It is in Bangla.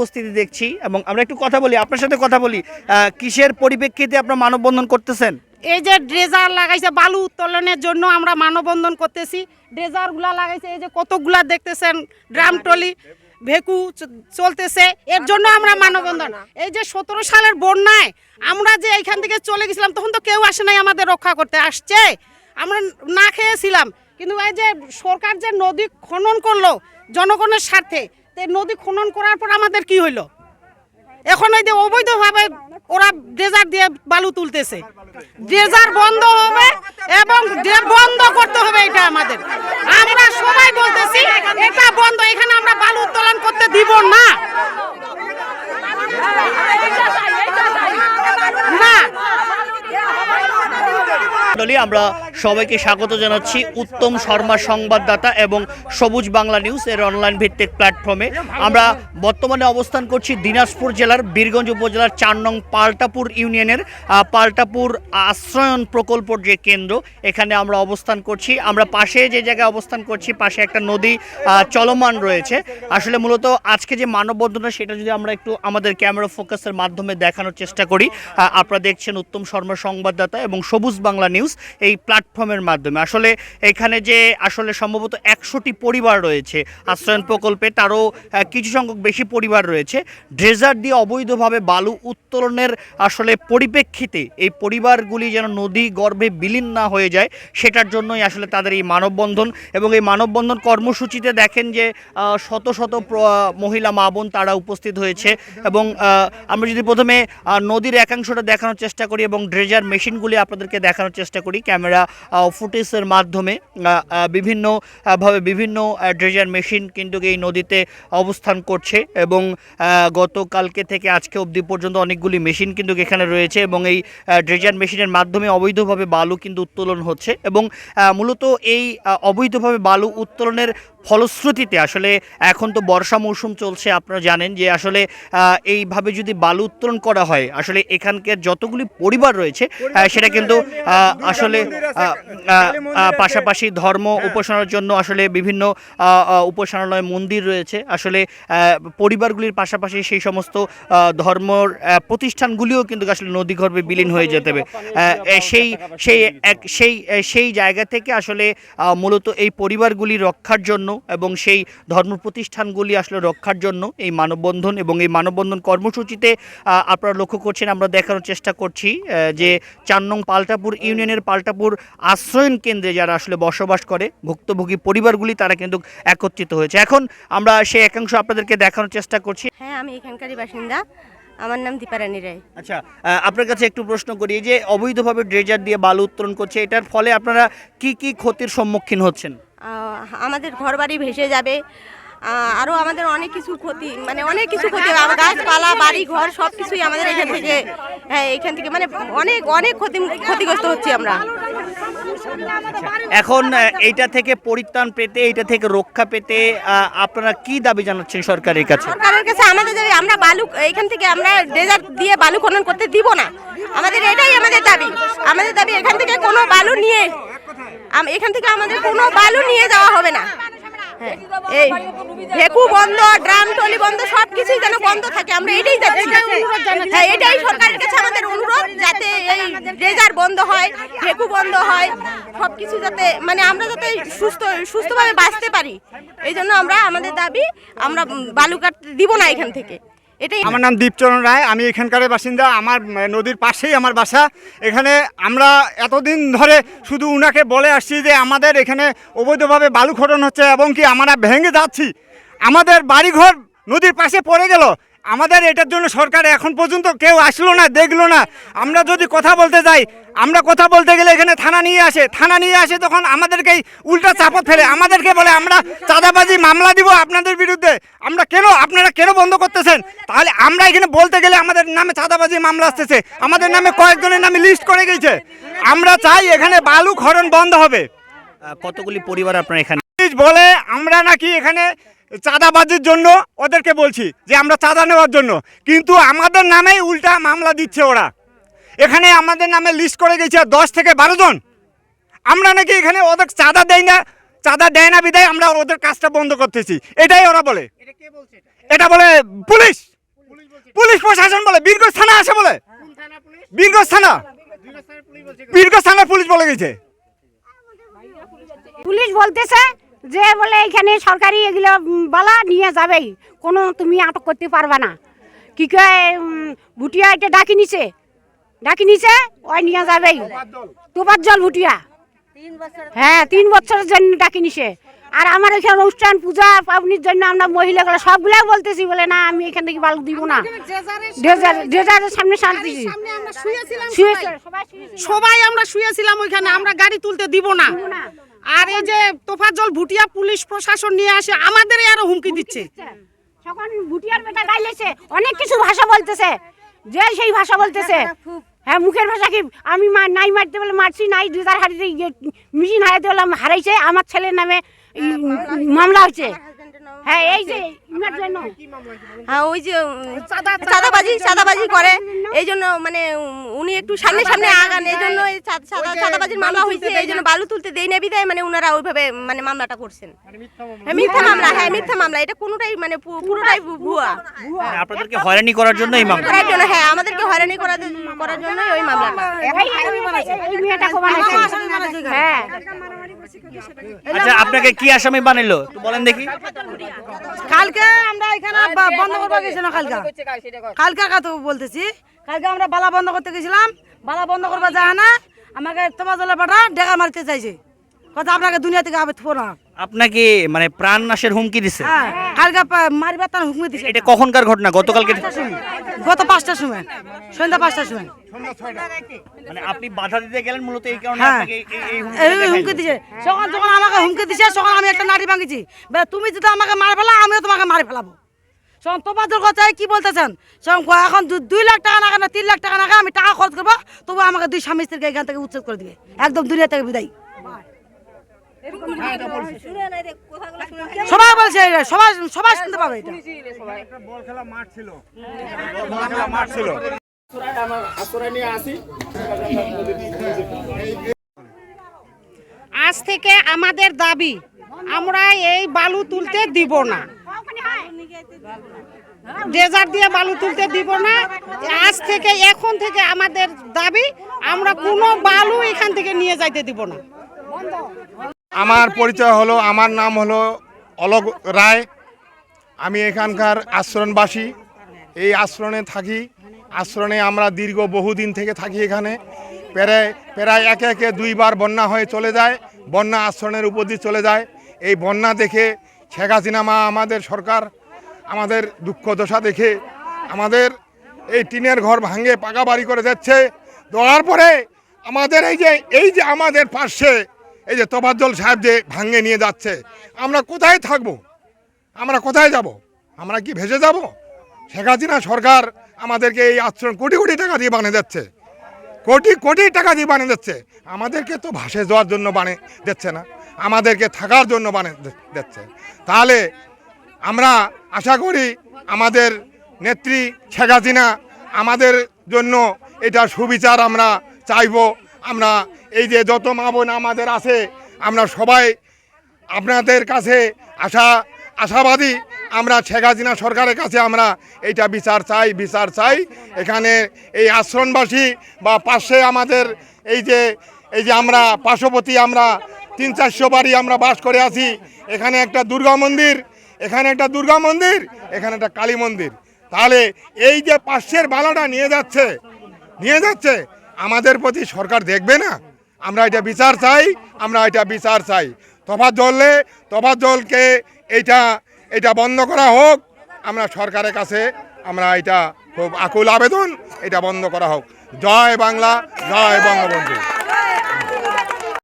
উপস্থিতি দেখছি এবং আমরা একটু কথা বলি, আপনার সাথে কথা বলি। কিসের পরিপ্রেক্ষিতে আপনারা মানববন্ধন করতেছেন? এই যে ড্রেজার লাগাইছে, বালু উত্তোলনের জন্য আমরা মানববন্ধন করতেছি। ড্রেজারগুলা লাগাইছে, এই যে কতগুলা দেখতেছেন, ড্রাম টলি ভেকু চলতেছে, এর জন্য আমরা মানববন্ধন। এই যে সতেরো সালের বন্যায় আমরা যে এইখান থেকে চলে গেছিলাম, তখন তো কেউ আসে নাই আমাদের রক্ষা করতে, আসছে। আমরা না খেয়েছিলাম, কিন্তু এই যে সরকার যে নদী খনন করল জনগণের স্বার্থে এই নদী খনন করার পর আমাদের কি হইল? এখন ওই যে অবৈধভাবে ওরা ড্রেজার দিয়ে বালু তুলতেছে। ড্রেজার বন্ধ হবে এবং বন্ধ করতে হবে এটা আমাদের। আমরা সবাই বলতেছি, এটা বন্ধ, এখানে আমরা বালু উত্তোলন করতে দিব না। আমরা সবাইকে স্বাগত জানাচ্ছি উত্তম শর্মা সংবাদদাতা এবং সবুজ বাংলা নিউজ এর অনলাইন ভিত্তিক প্ল্যাটফর্মে আমরা বর্তমানে অবস্থান করছি দিনাজপুর জেলার, বীরগঞ্জ উপজেলার চার নং পাল্টাপুর ইউনিয়নের পাল্টাপুর আশ্রয়ন প্রকল্পর যে কেন্দ্র, এখানে আমরা অবস্থান করছি। আমরা পাশে যে জায়গায় অবস্থান করছি, পাশে একটা নদী চলমান রয়েছে। আসলে মূলত আজকে যে মানববন্ধনটা, সেটা যদি আমরা একটু আমাদের ক্যামেরা ফোকাসের মাধ্যমে দেখানোর চেষ্টা করি আপনারা দেখছেন উত্তম শর্মা সংবাদদাতা এবং সবুজ বাংলা নিউজ এই প্ল্যাটফর্মের মাধ্যমে। আসলে এখানে যে আসলে সম্ভবত একশোটি পরিবার রয়েছে আশ্রয়ন প্রকল্পে, তারও কিছু সংখ্যক বেশি পরিবার রয়েছে। ড্রেজার দিয়ে অবৈধভাবে বালু উত্তোলনের আসলে পরিপ্রেক্ষিতে এই পরিবারগুলি যেন নদী গর্ভে বিলীন না হয়ে যায়, সেটার জন্যই আসলে তাদের এই মানববন্ধন এবং এই মানববন্ধন কর্মসূচিতে দেখেন যে শত শত মহিলা মা বোন তারা উপস্থিত হয়েছে এবং আমরা যদি প্রথমে নদীর একাংশটা দেখানোর চেষ্টা করি এবং ড্রেজার মেশিনগুলি আপনাদেরকে দেখানোর চেষ্টা করি, ক্যামেরা ফুটেজের মাধ্যমে আহ, বিভিন্ন ড্রেজার মেশিন কিন্তু এই নদীতে অবস্থান করছে এবং গতকালকে থেকে আজকে অবধি পর্যন্ত অনেকগুলি মেশিন কিন্তু এখানে রয়েছে এবং এই ড্রেজার মেশিনের মাধ্যমে অবৈধভাবে বালু কিন্তু উত্তোলন হচ্ছে এবং মূলত এই অবৈধভাবে বালু উত্তোলনের ফলশ্রুতিতে আসলে এখন তো বর্ষা মৌসুম চলছে আপনারা জানেন যে আসলে এইভাবে যদি বালু উত্তোলন করা হয় আসলে এখানকার যতগুলি পরিবার রয়েছে সেটা কিন্তু আসলে পাশাপাশি ধর্ম উপাসনার জন্য আসলে বিভিন্ন উপাসনালয় মন্দির রয়েছে। আসলে পরিবারগুলির পাশাপাশি সেই সমস্ত ধর্মর প্রতিষ্ঠানগুলিও কিন্তু আসলে নদীগর্ভে বিলীন হয়ে যেতে হবে। সেই সেই এক সেই সেই জায়গা থেকে আসলে মূলত এই পরিবারগুলি রক্ষার জন্য এবং সেই ধর্ম প্রতিষ্ঠানগুলি আসলে রক্ষার জন্য এই মানববন্ধন এবং এই মানববন্ধন কর্মসূচিতে আপনারা লক্ষ্য করছেন আমরা দেখানোর চেষ্টা করছি যে চার নং পাল্টাপুর ইউনিয়নের পাল্টাপুর আশ্রয়ন কেন্দ্রে যারা আসলে বসবাস করে ভুক্তভোগী পরিবারগুলি তারা কিন্তু একত্রিত হয়েছে। এখন আমরা সেই একাংশ আপনাদেরকে দেখানোর চেষ্টা করছি। হ্যাঁ আমি এখানকারই বাসিন্দা। আমার নাম দীপারানী রায়। আচ্ছা আপনার কাছে একটু প্রশ্ন করি যে অবৈধভাবে ড্রেজার দিয়ে বালু উত্তোলন করছে এটার ফলে আপনারা কি কি ক্ষতির সম্মুখীন হচ্ছেন? আমাদের ঘর বাড়ি ভেসে যাবে। আরও আমাদের অনেক কিছু ক্ষতি মানে অনেক কিছু ক্ষতি গাছপালা বাড়ি ঘর সব কিছুই আমাদের এখান থেকে হ্যাঁ এখান থেকে মানে অনেক অনেক ক্ষতি ক্ষতিগ্রস্ত হচ্ছি আমরা। এখন এইটা থেকে পরিত্রাণ পেতে, এইটা থেকে রক্ষা পেতে আপনারা কি দাবি জানাচ্ছেন সরকারের কাছে? সরকারের কাছে আমাদের দাবি, আমরা বালু এখান থেকে আমরা ডেজার্ট দিয়ে বালু খনন করতে দিব না। আমাদের এটাই আমাদের দাবি। আমাদের দাবি, এখান থেকে কোনো বালু নিয়ে এখান থেকে আমাদের কোনো বালু নিয়ে যাওয়া হবে না। হ্যাঁ, এই ভেকু বন্ধ ড্রাম টলি বন্ধ সব কিছুই যেন বন্ধ থাকে আমরা এটাই চাচ্ছি। হ্যাঁ এটাই সরকারের কাছে আমাদের অনুরোধ যাতে এই ড্রেজার বন্ধ হয় ভেকু বন্ধ হয় সব কিছু যাতে মানে আমরা যাতে সুস্থ সুস্থভাবে বাঁচতে পারি। এই জন্য আমরা আমাদের দাবি আমরা বালুকাট বালু দিব না এখান থেকে। এটাই আমার নাম দীপচরণ রায়, আমি এখানকার বাসিন্দা, আমার নদীর পাশেই আমার বাসা। এখানে আমরা এতদিন ধরে শুধু উনাকে বলে আসছি যে আমাদের এখানে অবৈধভাবে বালু খনন হচ্ছে এবং কি আমরা ভেঙে যাচ্ছি। আমাদের বাড়িঘর নদীর পাশে পড়ে গেল। আমাদের এটার জন্য সরকার এখন পর্যন্ত কেউ আসলো না দেখল না। আমরা যদি কথা বলতে যাই আমরা কথা বলতে গেলে এখানে থানা নিয়ে আসে। থানা নিয়ে আসে তখন আমাদেরকেই উল্টা চাপত ফেলে। আমাদেরকে বলে আমরা চাঁদাবাজি মামলা দিব আপনাদের বিরুদ্ধে। আমরা কেন আপনারা কেন বন্ধ করতেছেন? তাহলে আমরা এখানে বলতে গেলে আমাদের নামে চাঁদাবাজি মামলা আসতেছে। আমাদের নামে কয়েকজনের নামে লিস্ট করে গেছে। আমরা চাই এখানে বালু খনন বন্ধ হবে। কতগুলি পরিবার আপনার এখানে? বলে আমরা নাকি এখানে চাঁদাবাজির জন্য ওদেরকে বলছি যে আমরা চাঁদা নেওয়ার জন্য। কিন্তু আমাদের নামেই উল্টা মামলা দিচ্ছে ওরা। এখানে আমাদের নামে লিস্ট করে গেছে দশ থেকে বারো জন। আমরা নাকি এখানে ওদের চাঁদা দেয় না চাঁদা দেয় না বিদায় আমরা ওদের কাজটা বন্ধ করতেছি। এটাই ওরা বলে। এটা বলে পুলিশ। পুলিশ প্রশাসন বলে বীরগঞ্জ থানা আসে বলে। বীরগঞ্জ থানা বীরগঞ্জ থানার পুলিশ বলে গেছে। পুলিশ বলতেছে যে বলে এখানে সরকারি এগুলো বলা নিয়ে যাবেই। কোনো তুমি আটক করতে পারবে না। কি কয় ভুটিয়া এটা ডাকি নিছে। ডাকি নিছে ওই নিয়ে যাবেই। তোপার জল ভুটিয়া। হ্যাঁ তিন বছরের জন্য ডাকি নিছে। আর আমার এখানে অনুষ্ঠান পূজা পাবনির জন্য আমরা মহিলাগুলো সবগুলো বলতেছি বলে না আমি এখান থেকে বালু দিব না। ডেজার ডেজারের সামনে শান্তি সবাই। আমরা শুয়েছিলাম ওইখানে আমরা গাড়ি তুলতে দিব না। আর এই যে তোফাজল ভুটিয়া পুলিশ প্রশাসন নিয়ে আসে আমাদেরই আরও হুমকি দিচ্ছে। তখন ভুটিয়ার বেটা গাইলেছে অনেক কিছু ভাষা বলতেছে। যে সেই ভাষা বলতেছে। হ্যাঁ মুখের ভাষা কি? আমি নাই মারতে বলে মারছি নাই দুধার হারিতে মেশিন হারাইতে বললাম হারাইছে আমার ছেলের নামে মামলা হচ্ছে হ্যাঁ এই যে হ্যাঁ ওই যে চাঁদাবাজি চাঁদাবাজি করে এই জন্য মানে উনি একটু সামনে সামনে আগান এই জন্য চাঁদাবাজির মামলা হয়েছে এই জন্য বালু তুলতে দেই না বিদায় মানে ওনারা ওইভাবে মানে মামলাটা করছেন হ্যাঁ মিথ্যা মামলা হ্যাঁ মিথ্যা মামলা এটা কোনোটাই মানে পুরোটাই ভুয়া মানে আপনাদেরকে হয়রানি করার জন্য এই মামলা করার জন্য হ্যাঁ আমাদেরকে হয়রানি করার করার জন্যই ওই মামলাটা বানাইছে হ্যাঁ আচ্ছা আপনাকে কি আসামি বানাইলো? বলেন দেখি। কালকে আমরা এখানে বন্ধ করতে গেছিলাম কালকে। কালকে কথা। বলতেছি? কালকে আমরা বালা বন্ধ করতে গেছিলাম। বালা বন্ধ করবা যায় না। আমাকে তোমার জলের পাটা ডেকা মারতে চাইছে। কথা আপনাকে দুনিয়া থেকে আবে থো না। আপনাকে মানে প্রাণ নাশের হুমকি দিছে? হ্যাঁ কালকে মারিবার তার হুমকি দিছে। এটা কখনকার ঘটনা? গতকালকে গত পাঁচটার সময়। সন্ধ্যা পাঁচটার সময়। মানে আপনি বাধা দিতে গেলেন মূলত এই কারণে হ্যাঁ। আপনাকে এই- হুমকি দিছে। যখন আমাকে হুমকি দিছে তখন আমি একটা ভাঙিছি। বেলা তুমি যদি আমাকে মার ফেলা আমিও তোমাকে মারি ফেলাবো। তোমাদের কথা কি বলতেছেন? এখন দুই লাখ টাকা নাকা না তিন লাখ টাকা নাকা আমি টাকা খরচ করব তবু আমাকে দুই স্বামী স্ত্রীকে এখান থেকে উচ্ছেদ করে দিবে। একদম দুনিয়া থেকে বিদায়। সবাই বলছে সবাই সবাই শুনতে পাবে এটা। বল খেলা মাঠ ছিল। বল খেলা মাঠ ছিল। আজ থেকে আমাদের দাবি আমরা এই বালু তুলতে দিব না। ডেজার দিয়ে বালু তুলতে দিব না। আজ থেকে এখন থেকে আমাদের দাবি আমরা কোনো বালু এখান থেকে নিয়ে যাইতে দিব না। আমার পরিচয় হলো, আমার নাম হলো অলক রায়। আমি এখানকার আশ্রণবাসী এই আশ্রণে থাকি। আশ্রণে আমরা দীর্ঘ বহুদিন থেকে থাকি এখানে। প্রায় প্রায় একে একে দুইবার বন্যা হয়ে চলে যায়। বন্যা আশ্রণের উপর দিয়ে চলে যায়। এই বন্যা দেখে শেখ হাসিনা মা, আমাদের সরকার, আমাদের দুঃখ দশা দেখে আমাদের এই টিনের ঘর ভাঙে পাকা বাড়ি করে যাচ্ছে। দেওয়ার পরে আমাদের এই যে এই যে আমাদের পাশে এই যে তোফাজ্জল সাহেব যে ভাঙে নিয়ে যাচ্ছে, আমরা কোথায় থাকব? আমরা কোথায় যাব? আমরা কি ভেসে যাব? শেখ হাসিনা সরকার আমাদেরকে এই আশ্রম কোটি কোটি টাকা দিয়ে বানিয়ে যাচ্ছে কোটি কোটি টাকা দিয়ে বানিয়ে দিচ্ছে। আমাদেরকে তো ভাসে যাওয়ার জন্য বানিয়ে দিচ্ছে না। আমাদেরকে থাকার জন্য বানিয়ে দিচ্ছে। তাহলে আমরা আশা করি আমাদের নেত্রী শেখ হাসিনা আমাদের জন্য এটা সুবিচার আমরা চাইব। আমরা এই যে যত মা বোন আমাদের আছে, আমরা সবাই আপনাদের কাছে আশা, আশাবাদী আমরা শেখ হাসিনা সরকারের কাছে আমরা এইটা বিচার চাই বিচার চাই। এখানে এই আশ্রমবাসী বা পাশে আমাদের এই যে এই যে আমরা পার্শ্ববর্তী আমরা তিন চারশো বাড়ি আমরা বাস করে আছি, এখানে একটা দুর্গা মন্দির, এখানে একটা দুর্গা মন্দির, এখানে একটা কালী মন্দির। তাহলে এই যে পাশের বালাটা নিয়ে যাচ্ছে নিয়ে যাচ্ছে আমাদের প্রতি সরকার দেখবে না? আমরা এটা বিচার চাই, আমরা এটা বিচার চাই। তফাত জললে তফাত জলকে এইটা এটা বন্ধ করা হোক। আমরা সরকারের কাছে আমরা এটা খুব আকুল আবেদন, এটা বন্ধ করা হোক। জয় বাংলা, জয় বঙ্গবন্ধু।